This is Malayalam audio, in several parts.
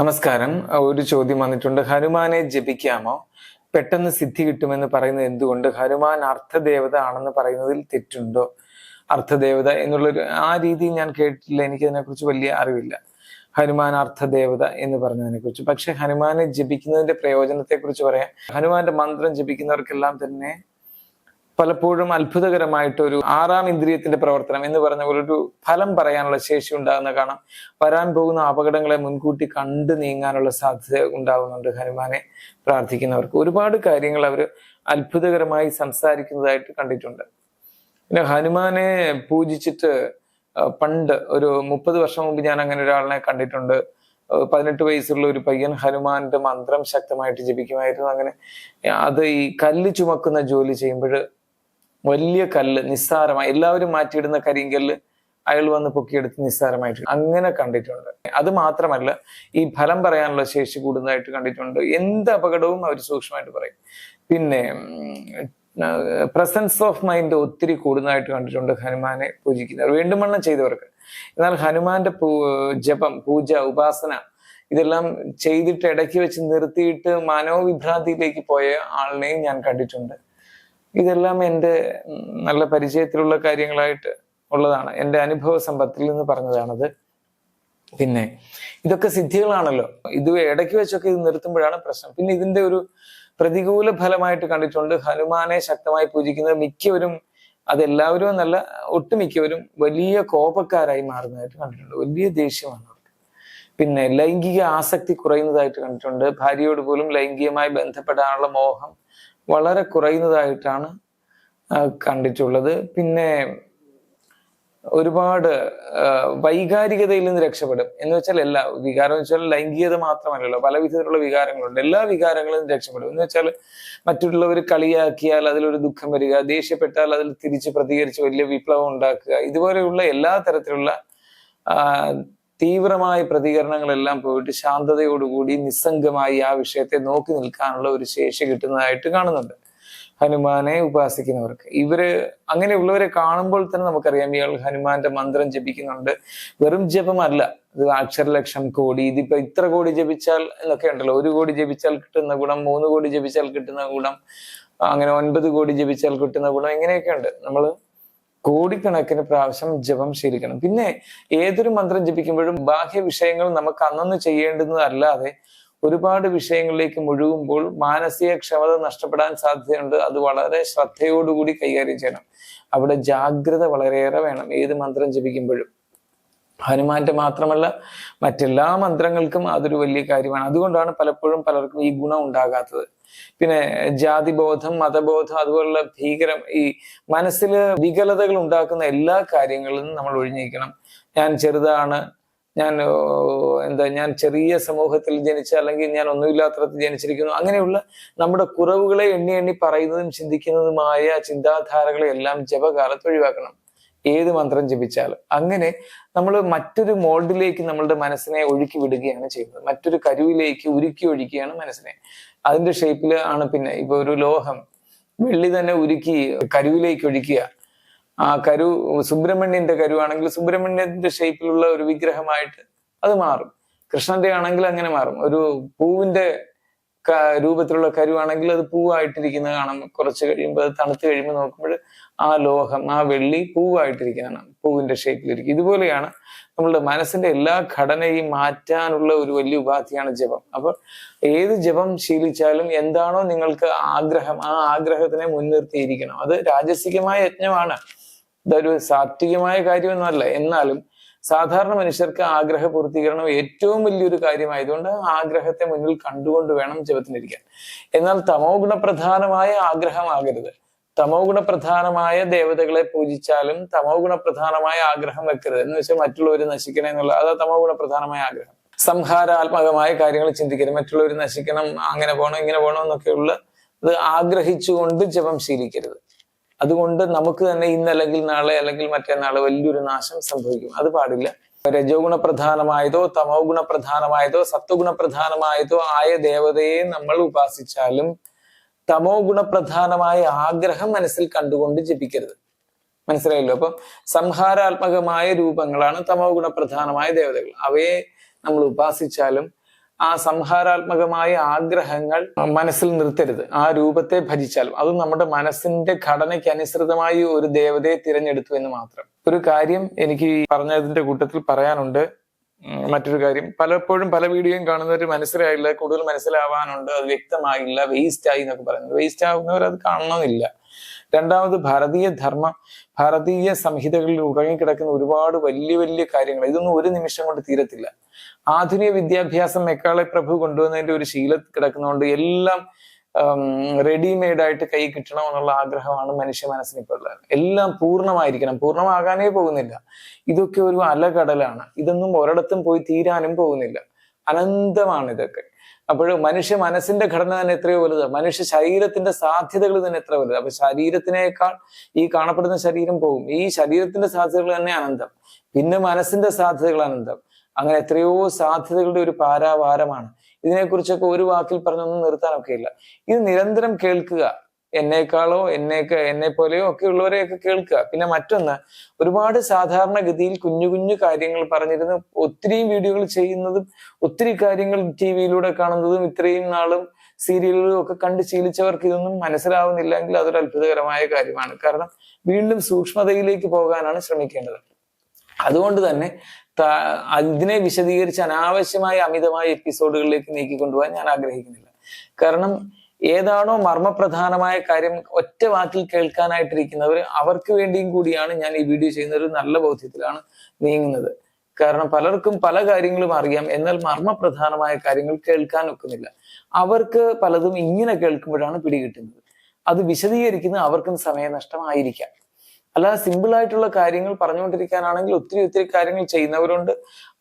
നമസ്കാരം. ഒരു ചോദ്യം വന്നിട്ടുണ്ട്. ഹനുമാനെ ജപിക്കാമോ? പെട്ടെന്ന് സിദ്ധി കിട്ടുമെന്ന് പറയുന്നത് എന്തുകൊണ്ട്? ഹനുമാൻ അർത്ഥദേവത ആണെന്ന് പറയുന്നതിൽ തെറ്റുണ്ടോ? അർത്ഥദേവത എന്നുള്ളൊരു ആ രീതി ഞാൻ കേട്ടിട്ടില്ല. എനിക്ക് അതിനെക്കുറിച്ച് വലിയ അറിവില്ല. ഹനുമാൻ അർത്ഥദേവത എന്ന് പറഞ്ഞതിനെ കുറിച്ച് പക്ഷെ ഹനുമാനെ ജപിക്കുന്നതിന്റെ പ്രയോജനത്തെ കുറിച്ച് പറയാം. ഹനുമാന്റെ മന്ത്രം ജപിക്കുന്നവർക്കെല്ലാം തന്നെ പലപ്പോഴും അത്ഭുതകരമായിട്ടൊരു ആറാം ഇന്ദ്രിയത്തിന്റെ പ്രവർത്തനം എന്ന് പറഞ്ഞ പോലെ ഒരു ഫലം പറയാനുള്ള ശേഷി ഉണ്ടാകുന്ന കാണാം. വരാൻ പോകുന്ന അപകടങ്ങളെ മുൻകൂട്ടി കണ്ടു നീങ്ങാനുള്ള സാധ്യത ഉണ്ടാകുന്നുണ്ട് ഹനുമാനെ പ്രാർത്ഥിക്കുന്നവർക്ക്. ഒരുപാട് കാര്യങ്ങൾ അവർ അത്ഭുതകരമായി സംസാരിക്കുന്നതായിട്ട് കണ്ടിട്ടുണ്ട്. പിന്നെ ഹനുമാനെ പൂജിച്ചിട്ട് പണ്ട് ഒരു മുപ്പത് വർഷം മുമ്പ് ഞാൻ അങ്ങനെ ഒരാളിനെ കണ്ടിട്ടുണ്ട്. പതിനെട്ട് വയസ്സുള്ള ഒരു പയ്യൻ ഹനുമാന്റെ മന്ത്രം ശക്തമായിട്ട് ജപിക്കുമായിരുന്നു. അങ്ങനെ അത് ഈ കല്ല് ചുമക്കുന്ന ജോലി ചെയ്യുമ്പോൾ വലിയ കല്ല് നിസ്സാരമായി എല്ലാവരും മാറ്റിയിടുന്ന കരിങ്കല്ല് അയാൾ വന്ന് പൊക്കിയെടുത്ത് നിസ്സാരമായിട്ട്. അങ്ങനെ കണ്ടിട്ടുണ്ട്. അത് മാത്രമല്ല ഈ ഫലം പറയാനുള്ള ശേഷി കൂടുന്നതായിട്ട് കണ്ടിട്ടുണ്ട്. എന്ത് അപകടവും അവർ സൂക്ഷ്മമായിട്ട് പറയും. പിന്നെ പ്രസൻസ് ഓഫ് മൈൻഡ് ഒത്തിരി കൂടുന്നതായിട്ട് കണ്ടിട്ടുണ്ട് ഹനുമാനെ പൂജിക്കുന്നവർ. വീണ്ടും വണ്ണം ചെയ്തവർക്ക്. എന്നാൽ ഹനുമാന്റെ ജപം പൂജ ഉപാസന ഇതെല്ലാം ചെയ്തിട്ട് ഇടയ്ക്ക് വെച്ച് നിർത്തിയിട്ട് മനോവിഭ്രാന്തിയിലേക്ക് പോയ ആളിനെയും ഞാൻ കണ്ടിട്ടുണ്ട്. ഇതെല്ലാം എന്റെ നല്ല പരിചയത്തിലുള്ള കാര്യങ്ങളായിട്ട് ഉള്ളതാണ്. എന്റെ അനുഭവ സമ്പത്തിൽ നിന്ന് പറഞ്ഞതാണത്. പിന്നെ ഇതൊക്കെ സിദ്ധികളാണല്ലോ. ഇത് ഇടയ്ക്ക് വെച്ചൊക്കെ ഇത് നിർത്തുമ്പോഴാണ് പ്രശ്നം. പിന്നെ ഇതിന്റെ ഒരു പ്രതികൂല ഫലമായിട്ട് കണ്ടിട്ടുണ്ട്. ഹനുമാനെ ശക്തമായി പൂജിക്കുന്നത് മിക്കവരും അതെല്ലാവരും എന്നല്ല ഒട്ടുമിക്കവരും വലിയ കോപക്കാരായി മാറുന്നതായിട്ട് കണ്ടിട്ടുണ്ട്. വലിയ ദേഷ്യമാണ് പിന്നെ ലൈംഗിക ആസക്തി കുറയുന്നതായിട്ട് കണ്ടിട്ടുണ്ട്. ഭാര്യയോട് പോലും ലൈംഗികമായി ബന്ധപ്പെടാനുള്ള മോഹം വളരെ കുറയുന്നതായിട്ടാണ് കണ്ടിട്ടുള്ളത്. പിന്നെ ഒരുപാട് വൈകാരികതയിൽ നിന്ന് രക്ഷപ്പെടും. എന്ന് വെച്ചാൽ എല്ലാ വികാരം എന്ന് വെച്ചാൽ ലൈംഗികത മാത്രമല്ലല്ലോ. പല വിധത്തിലുള്ള വികാരങ്ങളുണ്ട്. എല്ലാ വികാരങ്ങളിൽ നിന്ന് രക്ഷപ്പെടും. എന്ന് വെച്ചാൽ മറ്റുള്ളവർ കളിയാക്കിയാൽ അതിലൊരു ദുഃഖം വരിക ദേഷ്യപ്പെട്ടാൽ അതിൽ തിരിച്ച് പ്രതികരിച്ച് വലിയ വിപ്ലവം ഉണ്ടാക്കുക ഇതുപോലെയുള്ള എല്ലാ തരത്തിലുള്ള തീവ്രമായ പ്രതികരണങ്ങളെല്ലാം പോയിട്ട് ശാന്തതയോടുകൂടി നിസ്സംഗമായി ആ വിഷയത്തെ നോക്കി നിൽക്കാനുള്ള ഒരു ശേഷി കിട്ടുന്നതായിട്ട് കാണുന്നുണ്ട്. ഹനുമാനെ ഉപാസിക്കുന്നവർക്ക്. ഇവർ അങ്ങനെയുള്ളവരെ കാണുമ്പോൾ തന്നെ നമുക്കറിയാം ഇയാൾ ഹനുമാന്റെ മന്ത്രം ജപിക്കുന്നുണ്ട്. വെറും ജപമല്ല. ഇത് അക്ഷരലക്ഷം കോടി. ഇതിപ്പോ ഇത്ര കോടി ജപിച്ചാൽ എന്നൊക്കെ ഉണ്ടല്ലോ. ഒരു കോടി ജപിച്ചാൽ കിട്ടുന്ന ഗുണം മൂന്ന് കോടി ജപിച്ചാൽ കിട്ടുന്ന ഗുണം അങ്ങനെ ഒൻപത് കോടി ജപിച്ചാൽ കിട്ടുന്ന ഗുണം ഇങ്ങനെയൊക്കെ ഉണ്ട്. നമ്മൾ കോടിക്കണക്കിന് പ്രാവശ്യം ജപം ശീലിക്കണം. പിന്നെ ഏതൊരു മന്ത്രം ജപിക്കുമ്പോഴും ബാഹ്യ വിഷയങ്ങൾ നമുക്ക് അന്നന്ന് ചെയ്യേണ്ടുന്നതല്ലാതെ ഒരുപാട് വിഷയങ്ങളിലേക്ക് മുഴുകുമ്പോൾ മാനസിക ക്ഷമത നഷ്ടപ്പെടാൻ സാധ്യതയുണ്ട്. അത് വളരെ ശ്രദ്ധയോടുകൂടി കൈകാര്യം ചെയ്യണം. അവിടെ ജാഗ്രത വളരെയേറെ വേണം ഏത് മന്ത്രം ജപിക്കുമ്പോഴും. ഹനുമാന്റെ മാത്രമല്ല മറ്റെല്ലാ മന്ത്രങ്ങൾക്കും അതൊരു വലിയ കാര്യമാണ്. അതുകൊണ്ടാണ് പലപ്പോഴും പലർക്കും ഈ ഗുണം ഉണ്ടാകാത്തത്. പിന്നെ ജാതിബോധം മതബോധം അതുപോലുള്ള ഭീകരം ഈ മനസ്സിൽ വികലതകൾ ഉണ്ടാക്കുന്ന എല്ലാ കാര്യങ്ങളും നമ്മൾ ഒഴിഞ്ഞിരിക്കണം. ഞാൻ ചെറുതാണ് ഞാൻ എന്താ ഞാൻ ചെറിയ സമൂഹത്തിൽ ജനിച്ച അല്ലെങ്കിൽ ഞാൻ ഒന്നുമില്ലാത്തടത്ത് ജനിച്ചിരിക്കുന്നു. അങ്ങനെയുള്ള നമ്മുടെ കുറവുകളെ എണ്ണി എണ്ണി പറയുന്നതും ചിന്തിക്കുന്നതുമായ ചിന്താധാരകളെ എല്ലാം ജപകാലത്ത് ഒഴിവാക്കണം. ഏത് മന്ത്രം ജപിച്ചാലും. അങ്ങനെ നമ്മൾ മറ്റൊരു മോൾഡിലേക്ക് നമ്മളുടെ മനസ്സിനെ ഒഴുക്കി വിടുകയാണ് ചെയ്യുന്നത്. മറ്റൊരു കരുവിലേക്ക് ഉരുക്കി ഒഴിക്കുകയാണ് മനസ്സിനെ. അതിന്റെ ഷേപ്പിൽ ആണ് പിന്നെ ഇപ്പൊ ഒരു ലോഹം വെള്ളി തന്നെ ഉരുക്കി കരുവിലേക്ക് ഒഴിക്കുക. ആ കരു സുബ്രഹ്മണ്യന്റെ കരുവാണെങ്കിൽ സുബ്രഹ്മണ്യന്റെ ഷേപ്പിലുള്ള ഒരു വിഗ്രഹമായിട്ട് അത് മാറും. കൃഷ്ണന്റെ ആണെങ്കിൽ അങ്ങനെ മാറും. ഒരു പൂവിന്റെ രൂപത്തിലുള്ള കരുവാണെങ്കിൽ അത് പൂവായിട്ടിരിക്കുന്നത് കാണാം. കുറച്ച് കഴിയുമ്പോൾ അത് തണുത്ത് കഴിയുമ്പോൾ നോക്കുമ്പോൾ ആ ലോഹം ആ വെള്ളി പൂവായിട്ടിരിക്കുന്നതാണ് പൂവിന്റെ ഷേപ്പിലിരിക്കും ഇതുപോലെയാണ് നമ്മളുടെ മനസ്സിന്റെ എല്ലാ ഘടനയും മാറ്റാനുള്ള ഒരു വലിയ ഉപാധിയാണ് ജപം. അപ്പൊ ഏത് ജപം ശീലിച്ചാലും എന്താണോ നിങ്ങൾക്ക് ആഗ്രഹം ആ ആഗ്രഹത്തിനെ മുൻനിർത്തിയിരിക്കണം. അത് രാജസികമായ യജ്ഞമാണ്. ഇതൊരു സാത്വികമായ കാര്യമൊന്നുമല്ല. എന്നാലും സാധാരണ മനുഷ്യർക്ക് ആഗ്രഹ പൂർത്തീകരണം ഏറ്റവും വലിയൊരു കാര്യമായതുകൊണ്ട് ആഗ്രഹത്തെ മുന്നിൽ കണ്ടുകൊണ്ട് വേണം ജപത്തിനിരിക്കാൻ. എന്നാൽ തമോ ഗുണപ്രധാനമായ ആഗ്രഹമാകരുത്. തമോ ഗുണപ്രധാനമായ ദേവതകളെ പൂജിച്ചാലും തമോ ഗുണപ്രധാനമായ ആഗ്രഹം വെക്കരുത്. എന്ന് വെച്ചാൽ മറ്റുള്ളവർ നശിക്കണം എന്നുള്ള അതാ തമോ ഗുണപ്രധാനമായ ആഗ്രഹം. സംഹാരാത്മകമായ കാര്യങ്ങൾ ചിന്തിക്കരുത്. മറ്റുള്ളവർ നശിക്കണം അങ്ങനെ പോകണം ഇങ്ങനെ പോകണം എന്നൊക്കെയുള്ള ഇത് ആഗ്രഹിച്ചുകൊണ്ട് ജപം ശീലിക്കരുത്. അതുകൊണ്ട് നമുക്ക് തന്നെ ഇന്ന് അല്ലെങ്കിൽ നാളെ അല്ലെങ്കിൽ മറ്റന്നാളെ വലിയൊരു നാശം സംഭവിക്കും. അത് പാടില്ല. രജോ ഗുണപ്രധാനമായതോ തമോ ഗുണപ്രധാനമായതോ സത്വഗുണപ്രധാനമായതോ ആയ ദേവതയെ നമ്മൾ ഉപാസിച്ചാലും തമോ ഗുണപ്രധാനമായ ആഗ്രഹം മനസ്സിൽ കണ്ടുകൊണ്ട് ജപിക്കരുത്. മനസ്സിലായല്ലോ? അപ്പം സംഹാരാത്മകമായ രൂപങ്ങളാണ് തമോ ഗുണപ്രധാനമായ ദേവതകൾ. അവയെ നമ്മൾ ഉപാസിച്ചാലും ആ സംഹാരാത്മകമായ ആഗ്രഹങ്ങൾ മനസ്സിൽ നിർത്തരുത്. ആ രൂപത്തെ ഭജിച്ചാലും. അത് നമ്മുടെ മനസ്സിന്റെ ഘടനയ്ക്ക് അനുസൃതമായി ഒരു ദേവതയെ തിരഞ്ഞെടുത്തു എന്ന് മാത്രം. ഒരു കാര്യം എനിക്ക് പറഞ്ഞതിന്റെ കൂട്ടത്തിൽ പറയാനുണ്ട്. മറ്റൊരു കാര്യം. പലപ്പോഴും പല വീഡിയോയും കാണുന്നവർ മനസ്സിലായില്ല കൂടുതൽ മനസ്സിലാവാനുണ്ട് അത് വ്യക്തമായില്ല വേസ്റ്റ് ആയി എന്നൊക്കെ പറയുന്നത്. വേസ്റ്റ് ആവുന്നവർ അത് കാണണമെന്നില്ല. രണ്ടാമത് ഭാരതീയ ധർമ്മം ഭാരതീയ സംഹിതകളിൽ ഉറങ്ങിക്കിടക്കുന്ന ഒരുപാട് വലിയ വലിയ കാര്യങ്ങൾ. ഇതൊന്നും ഒരു നിമിഷം കൊണ്ട് തീരത്തില്ല. ആധുനിക വിദ്യാഭ്യാസം മെക്കാളെ പ്രഭു കൊണ്ടുവന്നതിന്റെ ഒരു ശീല കിടക്കുന്നതുകൊണ്ട് എല്ലാം റെഡിമെയ്ഡ് ആയിട്ട് കൈ കിട്ടണം എന്നുള്ള ആഗ്രഹമാണ് മനുഷ്യ മനസ്സിന് ഇപ്പോൾ ഉള്ളത് എല്ലാം പൂർണമായിരിക്കണം. പൂർണമാകാനേ പോകുന്നില്ല. ഇതൊക്കെ ഒരു അലകടലാണ്. ഇതൊന്നും ഒരിടത്തും പോയി തീരാനും പോകുന്നില്ല. അനന്തമാണ് ഇതൊക്കെ അപ്പോൾ മനുഷ്യ മനസ്സിന്റെ ഘടന തന്നെ എത്രയോ വലുത് മനുഷ്യ ശരീരത്തിന്റെ സാധ്യതകൾ തന്നെ എത്ര വലുത് അപ്പൊ ശരീരത്തിനേക്കാൾ ഈ കാണപ്പെടുന്ന ശരീരം പോകും. ഈ ശരീരത്തിന്റെ സാധ്യതകൾ തന്നെ അനന്തം. പിന്നെ മനസ്സിന്റെ സാധ്യതകൾ അനന്തം. അങ്ങനെ എത്രയോ സാധ്യതകളുടെ ഒരു പാരാവാരമാണ്. ഇതിനെക്കുറിച്ചൊക്കെ ഒരു വാക്കിൽ പറഞ്ഞൊന്നും നിർത്താനൊക്കെ ഇല്ല ഇത് നിരന്തരം കേൾക്കുക. എന്നേക്കാളോ എന്നേക്ക് എന്നെ പോലെയോ ഒക്കെ ഉള്ളവരെയൊക്കെ കേൾക്കുക. പിന്നെ മറ്റൊന്ന് ഒരുപാട് സാധാരണഗതിയിൽ കുഞ്ഞു കുഞ്ഞു കാര്യങ്ങൾ പറഞ്ഞിരുന്ന്. ഒത്തിരിയും വീഡിയോകൾ ചെയ്യുന്നതും ഒത്തിരി കാര്യങ്ങൾ ടി വിയിലൂടെ കാണുന്നതും ഇത്രയും നാളും സീരിയലുകളും ഒക്കെ കണ്ട് ശീലിച്ചവർക്ക് ഇതൊന്നും മനസ്സിലാവുന്നില്ലെങ്കിൽ അതൊരു അത്ഭുതകരമായ കാര്യമാണ്. കാരണം വീണ്ടും സൂക്ഷ്മതയിലേക്ക് പോകാനാണ് ശ്രമിക്കേണ്ടത്. അതുകൊണ്ട് തന്നെ അതിനെ വിശദീകരിച്ച് അനാവശ്യമായ അമിതമായ എപ്പിസോഡുകളിലേക്ക് നീക്കിക്കൊണ്ടുപോകാൻ ഞാൻ ആഗ്രഹിക്കുന്നില്ല. കാരണം ഏതാണോ മർമ്മപ്രധാനമായ കാര്യം ഒറ്റ വാക്കിൽ കേൾക്കാനായിട്ടിരിക്കുന്നവർ അവർക്ക് വേണ്ടിയും കൂടിയാണ് ഞാൻ ഈ വീഡിയോ ചെയ്യുന്ന ഒരു നല്ല ബോധ്യത്തിലാണ് നീങ്ങുന്നത്. കാരണം പലർക്കും പല കാര്യങ്ങളും അറിയാം എന്നാൽ മർമ്മപ്രധാനമായ കാര്യങ്ങൾ കേൾക്കാൻ ഒക്കുന്നില്ല അവർക്ക് പലതും ഇങ്ങനെ കേൾക്കുമ്പോഴാണ് പിടികിട്ടുന്നത്. അത് വിശദീകരിക്കുന്നത് അവർക്കും സമയനഷ്ടമായിരിക്കാം. അല്ലാതെ സിമ്പിൾ ആയിട്ടുള്ള കാര്യങ്ങൾ പറഞ്ഞുകൊണ്ടിരിക്കാനാണെങ്കിൽ ഒത്തിരി ഒത്തിരി കാര്യങ്ങൾ ചെയ്യുന്നവരുണ്ട്.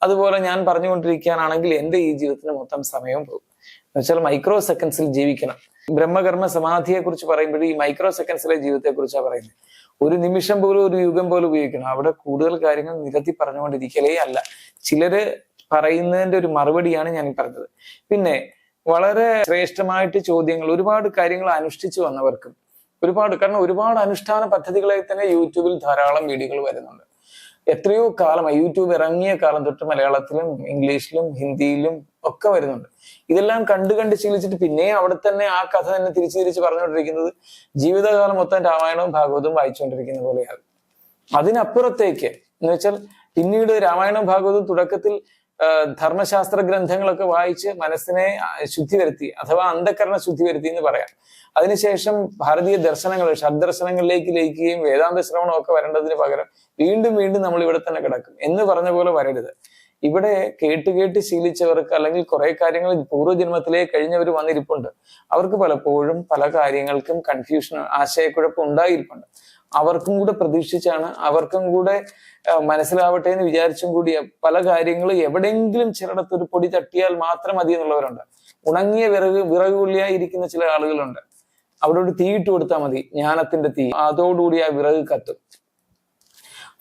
അതുപോലെ ഞാൻ പറഞ്ഞുകൊണ്ടിരിക്കാനാണെങ്കിൽ എന്റെ ഈ ജീവിതത്തിന് മൊത്തം സമയവും പോകും. എന്നുവെച്ചാൽ മൈക്രോ സെക്കൻഡ്സിൽ ജീവിക്കണം. ബ്രഹ്മകർമ്മ സമാധിയെ കുറിച്ച് പറയുമ്പോൾ ഈ മൈക്രോ സെക്കൻഡ്സിലെ ജീവിതത്തെ കുറിച്ചാണ് പറയുന്നത്. ഒരു നിമിഷം പോലും ഒരു യുഗം പോലും ഉപയോഗിക്കണം. അവിടെ കൂടുതൽ കാര്യങ്ങൾ നിരത്തി പറഞ്ഞുകൊണ്ടിരിക്കലേ അല്ല. ചിലര് പറയുന്നതിന്റെ ഒരു മറുപടിയാണ് ഞാൻ പറഞ്ഞത്. പിന്നെ വളരെ ശ്രേഷ്ഠമായിട്ട് ചോദ്യങ്ങൾ ഒരുപാട് കാര്യങ്ങൾ അനുഷ്ഠിച്ചു വന്നവർക്കും ഒരുപാട് കാരണം ഒരുപാട് അനുഷ്ഠാന പദ്ധതികളെ തന്നെ യൂട്യൂബിൽ ധാരാളം വീഡിയോകൾ വരുന്നുണ്ട്. എത്രയോ കാലമായി യൂട്യൂബ് ഇറങ്ങിയ കാലം തൊട്ട് മലയാളത്തിലും ഇംഗ്ലീഷിലും ഹിന്ദിയിലും ഒക്കെ വരുന്നുണ്ട്. ഇതെല്ലാം കണ്ടു കണ്ട് ശീലിച്ചിട്ട് പിന്നെ അവിടെ തന്നെ ആ കഥ തന്നെ തിരിച്ചു തിരിച്ച് പറഞ്ഞുകൊണ്ടിരിക്കുന്നത് ജീവിതകാലം മൊത്തം രാമായണവും ഭാഗവതവും വായിച്ചുകൊണ്ടിരിക്കുന്ന പോലെയാണ്. അതിനപ്പുറത്തേക്ക് എന്ന് വെച്ചാൽ പിന്നീട് രാമായണവും ഭാഗവതവും തുടക്കത്തിൽ ധർമ്മശാസ്ത്ര ഗ്രന്ഥങ്ങളൊക്കെ വായിച്ച് മനസ്സിനെ ശുദ്ധി വരുത്തി അഥവാ അന്ധകരണ ശുദ്ധി വരുത്തി എന്ന് പറയാം. അതിനുശേഷം ഭാരതീയ ദർശനങ്ങൾ ഷഡ്ദർശനങ്ങളിലേക്ക് ലയിക്കുകയും വേദാന്ത ശ്രവണം ഒക്കെ വരേണ്ടതിന് പകരം വീണ്ടും വീണ്ടും നമ്മൾ ഇവിടെ തന്നെ കിടക്കും എന്ന് പറഞ്ഞ പോലെ വരരുത്. ഇവിടെ കേട്ട് കേട്ട് ശീലിച്ചവർക്ക് അല്ലെങ്കിൽ കുറെ കാര്യങ്ങൾ പൂർവജന്മത്തിലേ കഴിഞ്ഞവർ വന്നിരിപ്പുണ്ട്. അവർക്ക് പലപ്പോഴും പല കാര്യങ്ങൾക്കും കൺഫ്യൂഷൻ ആശയക്കുഴപ്പം ഉണ്ടായിരിപ്പുണ്ട്. അവർക്കും കൂടെ പ്രതീക്ഷിച്ചാണ് അവർക്കും കൂടെ മനസ്സിലാവട്ടെ എന്ന് വിചാരിച്ചും കൂടി പല കാര്യങ്ങളും എവിടെയെങ്കിലും ചിലയിടത്ത് ഒരു പൊടി തട്ടിയാൽ മാത്രം മതി എന്നുള്ളവരുണ്ട്. ഉണങ്ങിയ വിറക് വിറക് കൊള്ളിയായി ഇരിക്കുന്ന ചില ആളുകളുണ്ട്. അവിടെ ഒരു തീയിട്ട് കൊടുത്താൽ മതി ജ്ഞാനത്തിന്റെ തീ. അതോടുകൂടി ആ വിറക് കത്തും.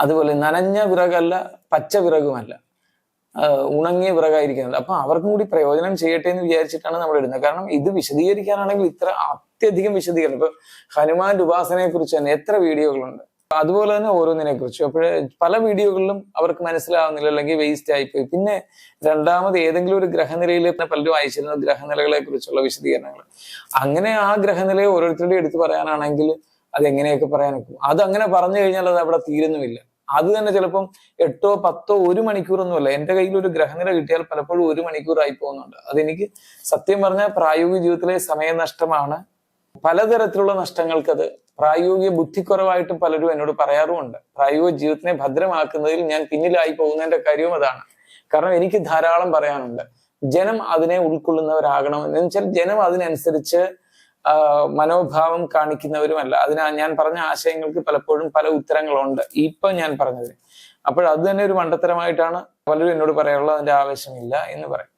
അതുപോലെ നനഞ്ഞ വിറകല്ല പച്ച വിറകുമല്ല. ഉണങ്ങിയ വിറകായിരിക്കുന്നത്. അപ്പൊ അവർക്കും കൂടി പ്രയോജനം ചെയ്യട്ടെ എന്ന് വിചാരിച്ചിട്ടാണ് നമ്മൾ ഇടുന്നത്. കാരണം ഇത് വിശദീകരിക്കാനാണെങ്കിൽ ഇത്ര അത്യധികം വിശദീകരണം. ഇപ്പൊ ഹനുമാന്റെ ഉപാസനയെ കുറിച്ച് തന്നെ എത്ര വീഡിയോകളുണ്ട്? അതുപോലെ തന്നെ ഓരോന്നിനെ കുറിച്ചും അപ്പോൾ പല വീഡിയോകളിലും അവർക്ക് മനസ്സിലാവുന്നില്ല അല്ലെങ്കിൽ വേസ്റ്റ് ആയിപ്പോയി. പിന്നെ രണ്ടാമത് ഏതെങ്കിലും ഒരു ഗ്രഹനിലയിൽ പലരും അയച്ചിരുന്ന ഗ്രഹനിലകളെ കുറിച്ചുള്ള വിശദീകരണങ്ങൾ. അങ്ങനെ ആ ഗ്രഹനിലയെ ഓരോരുത്തരുടെയും എടുത്തു പറയാനാണെങ്കിൽ അത് എങ്ങനെയൊക്കെ പറയാൻ ഒക്കും? അത് അങ്ങനെ പറഞ്ഞു കഴിഞ്ഞാൽ അത് അവിടെ തീരുന്നുമില്ല. അത് തന്നെ ചിലപ്പം എട്ടോ പത്തോ ഒരു മണിക്കൂറൊന്നുമല്ല. എന്റെ കയ്യിൽ ഒരു ഗ്രഹനില കിട്ടിയാൽ പലപ്പോഴും ഒരു മണിക്കൂറായി പോകുന്നുണ്ട്. അതെനിക്ക് സത്യം പറഞ്ഞാൽ പ്രായോഗിക ജീവിതത്തിലെ സമയനഷ്ടമാണ്. പലതരത്തിലുള്ള നഷ്ടങ്ങൾക്കത് പ്രായോഗിക ബുദ്ധിക്കുറവായിട്ട് പലരും എന്നോട് പറയാറുമുണ്ട്. പ്രായോഗിക ജീവിതത്തിനെ ഭദ്രമാക്കുന്നതിൽ ഞാൻ പിന്നിലായി പോകുന്നതിന്റെ കാര്യവും അതാണ്. കാരണം എനിക്ക് ധാരാളം പറയാനുണ്ട്. ജനം അതിനെ ഉൾക്കൊള്ളുന്നവരാകണം എന്ന് വെച്ചാൽ ജനം അതിനനുസരിച്ച് മനോഭാവം കാണിക്കുന്നവരുമല്ല. അതിനാ ഞാൻ പറഞ്ഞ ആശയങ്ങൾക്ക് പലപ്പോഴും പല ഉത്തരങ്ങളുണ്ട്. ഇപ്പൊ ഞാൻ പറഞ്ഞത്. അപ്പോൾ അത് തന്നെ ഒരു മണ്ടത്തരമായിട്ടാണ് പലരും എന്നോട് പറയാറുള്ളത്. അതിന്റെ ആവശ്യമില്ല എന്ന് പറയും.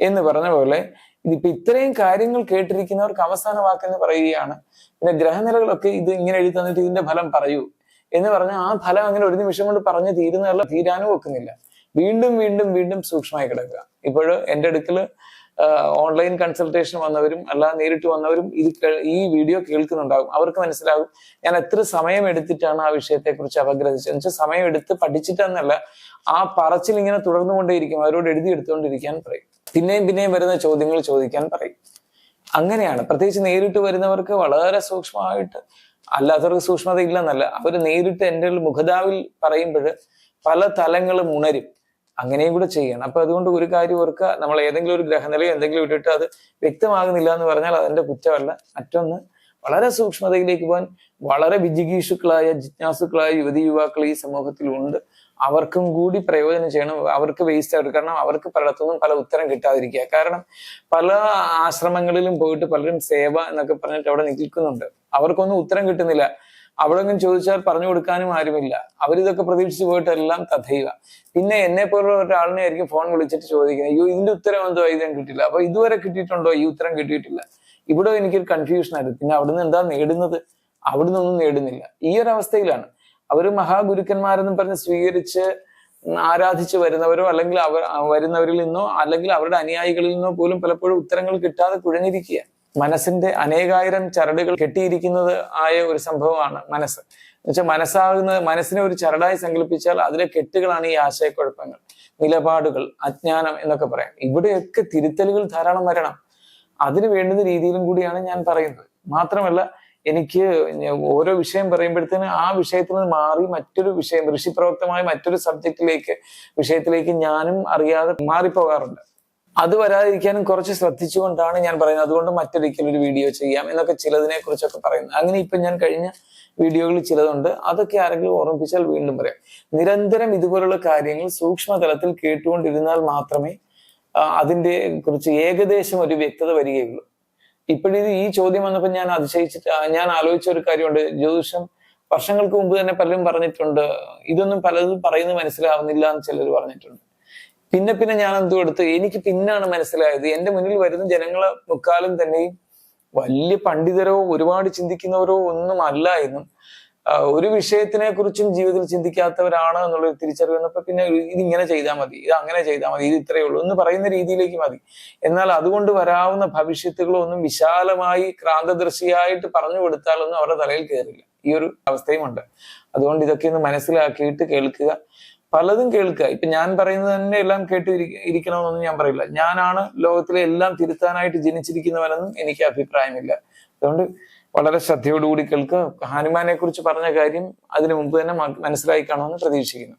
എന്ന് പറഞ്ഞ പോലെ ഇതിപ്പോ ഇത്രയും കാര്യങ്ങൾ കേട്ടിരിക്കുന്നവർക്ക് അവസാന വാക്കെന്ന് പറയുകയാണ്. പിന്നെ ഗ്രഹനിലകളൊക്കെ ഇത് ഇങ്ങനെ എഴുതി തന്നിട്ട് ഇതിന്റെ ഫലം പറയൂ എന്ന് പറഞ്ഞാൽ ആ ഫലം അങ്ങനെ ഒരു നിമിഷം കൊണ്ട് പറഞ്ഞ് തീരുന്നതല്ല തീരാനും ഒക്കുന്നില്ല. വീണ്ടും വീണ്ടും വീണ്ടും സൂക്ഷ്മമായി കിടക്കുക. ഇപ്പോൾ എന്റെ അടുക്കൽ ഓൺലൈൻ കൺസൾട്ടേഷൻ വന്നവരും അല്ലാതെ നേരിട്ട് വന്നവരും ഇത് ഈ വീഡിയോ കേൾക്കുന്നുണ്ടാകും. അവർക്ക് മനസ്സിലാകും ഞാൻ എത്ര സമയം എടുത്തിട്ടാണ് ആ വിഷയത്തെ കുറിച്ച് അപഗ്രഹിച്ചത് എന്ന് വെച്ചാൽ സമയം എടുത്ത് പഠിച്ചിട്ടെന്നല്ല ആ പറച്ചിൽ ഇങ്ങനെ തുടർന്നുകൊണ്ടേയിരിക്കും. അവരോട് എഴുതി എടുത്തുകൊണ്ടിരിക്കാൻ പറയും. പിന്നെയും പിന്നെയും വരുന്ന ചോദ്യങ്ങൾ ചോദിക്കാൻ പറയും. അങ്ങനെയാണ്. പ്രത്യേകിച്ച് നേരിട്ട് വരുന്നവർക്ക് വളരെ സൂക്ഷ്മമായിട്ട് അല്ലാത്തവർക്ക് സൂക്ഷ്മത ഇല്ലെന്നല്ല അവർ നേരിട്ട് എന്റെ മുഖതാവിൽ പറയുമ്പോൾ പല തലങ്ങളും ഉണരും. അങ്ങനെയും കൂടെ ചെയ്യണം. അപ്പൊ അതുകൊണ്ട് ഒരു കാര്യം ഓർക്കുക നമ്മൾ ഏതെങ്കിലും ഒരു ഗ്രഹനിലയോ എന്തെങ്കിലും ഇട്ടിട്ട് അത് വ്യക്തമാകുന്നില്ല എന്ന് പറഞ്ഞാൽ അതെന്റെ കുറ്റമല്ല. മറ്റൊന്ന് വളരെ സൂക്ഷ്മതയിലേക്ക് പോകാൻ വളരെ വിജിഗീഷുക്കളായ ജിജ്ഞാസുക്കളായ യുവതി യുവാക്കൾ ഈ സമൂഹത്തിലുണ്ട്. അവർക്കും കൂടി പ്രയോജനം ചെയ്യണം. അവർക്ക് വേസ്റ്റ് ആയിട്ട് കാരണം അവർക്ക് പലയിടത്തുനിന്നും പല ഉത്തരം കിട്ടാതിരിക്കുക. കാരണം പല ആശ്രമങ്ങളിലും പോയിട്ട് പലരും സേവ എന്നൊക്കെ പറഞ്ഞിട്ട് അവിടെ നിൽക്കുന്നുണ്ട്. അവർക്കൊന്നും ഉത്തരം കിട്ടുന്നില്ല. അവിടെങ്കിലും ചോദിച്ചാൽ പറഞ്ഞു കൊടുക്കാനും ആരുമില്ല. അവരിതൊക്കെ പ്രതീക്ഷിച്ച് പോയിട്ടെല്ലാം തഥൈവ. പിന്നെ എന്നെ പോലുള്ള ഒരാളിനെ ആയിരിക്കും ഫോൺ വിളിച്ചിട്ട് ചോദിക്കുന്നത്. അയ്യോ ഇതിന്റെ ഉത്തരം എന്തോ ഇതും കിട്ടില്ല അപ്പൊ ഇതുവരെ കിട്ടിയിട്ടുണ്ടോ? ഈ ഉത്തരം കിട്ടിയിട്ടില്ല. ഇവിടെ എനിക്കൊരു കൺഫ്യൂഷൻ ആയിരുന്നു. പിന്നെ അവിടുന്ന് എന്താ നേടുന്നത്? അവിടുന്ന് ഒന്നും നേടുന്നില്ല. ഈ ഒരു അവസ്ഥയിലാണ്. അവർ മഹാഗുരുക്കന്മാരെന്നും പറഞ്ഞ് സ്വീകരിച്ച് ആരാധിച്ച് വരുന്നവരോ അല്ലെങ്കിൽ അവർ വരുന്നവരിൽ നിന്നോ അല്ലെങ്കിൽ അവരുടെ അനുയായികളിൽ നിന്നോ പോലും പലപ്പോഴും ഉത്തരങ്ങൾ കിട്ടാതെ കുഴഞ്ഞിരിക്കുക. മനസ്സിന്റെ അനേകായിരം ചരടുകൾ കെട്ടിയിരിക്കുന്നത് ആയ ഒരു സംഭവമാണ് മനസ്സ്. എന്നുവെച്ചാൽ മനസ്സാകുന്ന മനസ്സിനെ ഒരു ചരടായി സങ്കല്പിച്ചാൽ അതിലെ കെട്ടുകളാണ് ഈ ആശയക്കുഴപ്പങ്ങൾ. നിലപാടുകൾ അജ്ഞാനം എന്നൊക്കെ പറയാം. ഇവിടെയൊക്കെ തിരുത്തലുകൾ ധാരാളം വരണം. അതിന് വേണ്ടുന്ന രീതിയിലും കൂടിയാണ് ഞാൻ പറയുന്നത്. മാത്രമല്ല എനിക്ക് ഓരോ വിഷയം പറയുമ്പോഴത്തേന് ആ വിഷയത്തിൽ നിന്ന് മാറി മറ്റൊരു വിഷയം ഋഷിപ്രവർത്തമായ മറ്റൊരു സബ്ജക്റ്റിലേക്ക് വിഷയത്തിലേക്ക് ഞാനും അറിയാതെ മാറിപ്പോകാറുണ്ട്. അത് വരാതിരിക്കാനും കുറച്ച് ശ്രദ്ധിച്ചുകൊണ്ടാണ് ഞാൻ പറയുന്നത്. അതുകൊണ്ട് മറ്റൊരിക്കലും ഒരു വീഡിയോ ചെയ്യാം എന്നൊക്കെ ചിലതിനെ കുറിച്ചൊക്കെ പറയുന്നത് അങ്ങനെ ഇപ്പൊ ഞാൻ കഴിഞ്ഞ വീഡിയോകളിൽ ചിലതുണ്ട്. അതൊക്കെ ആരെങ്കിലും ഓർമ്മിപ്പിച്ചാൽ വീണ്ടും പറയാം. നിരന്തരം ഇതുപോലുള്ള കാര്യങ്ങൾ സൂക്ഷ്മതലത്തിൽ കേട്ടുകൊണ്ടിരുന്നാൽ മാത്രമേ അതിന്റെ കുറിച്ച് ഏകദേശം ഒരു വ്യക്തത വരികയുള്ളൂ. ഇപ്പോഴിത് ഈ ചോദ്യം വന്നപ്പോൾ ഞാൻ അതിശയിച്ചിട്ട് ഞാൻ ആലോചിച്ച ഒരു കാര്യമുണ്ട്. ജ്യോതിഷം വർഷങ്ങൾക്ക് മുമ്പ് തന്നെ പലരും പറഞ്ഞിട്ടുണ്ട് ഇതൊന്നും പലതും പറയുന്നത് മനസ്സിലാവുന്നില്ല എന്ന് ചിലർ പറഞ്ഞിട്ടുണ്ട്. പിന്നെ പിന്നെ ഞാൻ എന്തോ എടുത്ത്? എനിക്ക് പിന്നാണ് മനസ്സിലായത്. എന്റെ മുന്നിൽ വരുന്ന ജനങ്ങളെ മുക്കാലും തന്നെയും വലിയ പണ്ഡിതരോ ഒരുപാട് ചിന്തിക്കുന്നവരോ ഒന്നും അല്ല എന്നും ഒരു വിഷയത്തിനെ കുറിച്ചും ജീവിതത്തിൽ ചിന്തിക്കാത്തവരാണ് എന്നുള്ള തിരിച്ചറിവ് വന്നപ്പോ പിന്നെ ഇത് ഇങ്ങനെ ചെയ്താൽ മതി ഇത് അങ്ങനെ ചെയ്താൽ മതി ഇത് ഇത്രയേ ഉള്ളൂ എന്ന് പറയുന്ന രീതിയിലേക്ക് മതി. എന്നാൽ അതുകൊണ്ട് വരാവുന്ന ഭവിഷ്യത്തുകളൊന്നും വിശാലമായി ക്രാന്തദർശിയായിട്ട് പറഞ്ഞു കൊടുത്താലൊന്നും അവരുടെ തലയിൽ കയറില്ല ഈ ഒരു അവസ്ഥയും ഉണ്ട് അതുകൊണ്ട് ഇതൊക്കെ ഒന്ന് മനസ്സിലാക്കിയിട്ട് കേൾക്കുക. പലതും കേൾക്കുക. ഇപ്പൊ ഞാൻ പറയുന്നത് തന്നെ എല്ലാം കേട്ട് ഇരിക്കണമെന്നൊന്നും ഞാൻ പറയില്ല. ഞാനാണ് ലോകത്തിലെ എല്ലാം തിരുത്താനായിട്ട് ജനിച്ചിരിക്കുന്നവനെന്നും എനിക്ക് അഭിപ്രായമില്ല. അതുകൊണ്ട് വളരെ ശ്രദ്ധയോടുകൂടി കേൾക്കുക. ഹനുമാനെ കുറിച്ച് പറഞ്ഞ കാര്യം അതിനു മുമ്പ് തന്നെ മനസ്സിലായി കാണുമെന്ന് പ്രതീക്ഷിക്കുന്നു.